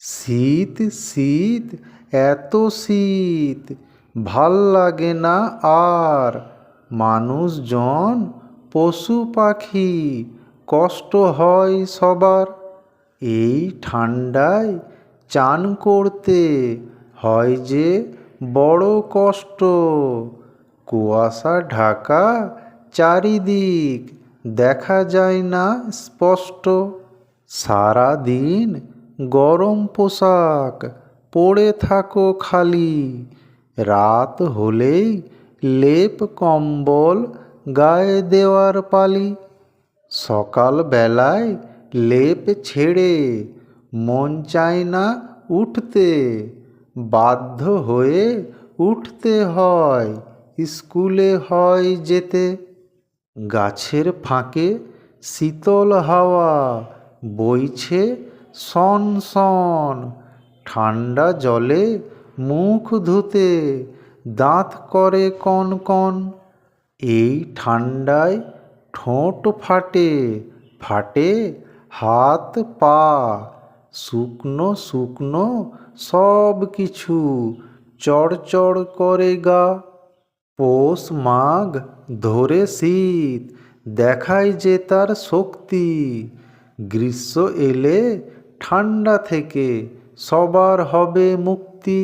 শীত শীত, এত শীত। ভালো লাগে না আর। মানুষজন পশু পাখি, কষ্ট হয় সবার। এই ঠান্ডায় চান করতে হয় যে বড় কষ্ট। কুয়াশা, ঢাকা চারিদিক দেখা যায় না স্পষ্ট। সারাদিন গরম পোশাক পরে থাকো খালি। রাত হলেই লেপ কম্বল গায়ে দেওয়ার পালি। সকাল বেলায় লেপ ছেড়ে মন চায় না উঠতে। বাধ্য হয়ে উঠতে হয়, স্কুলে হয় যেতে। গাছের ফাঁকে শীতল হাওয়া বইছে সন সন ঠান্ডা জলে মুখ ধুতে, দাঁত করে কন কন, এই ঠান্ডায় ঠোঁট ফাটে ফাটে হাত পা, শুকনো শুকনো সব কিছু চড়চড় করে গা। পোষ মাঘ ধরে শীত, দেখায় যে তার শক্তি, গ্রীষ্ম এলে ঠান্ডা থেকে সবার হবে মুক্তি।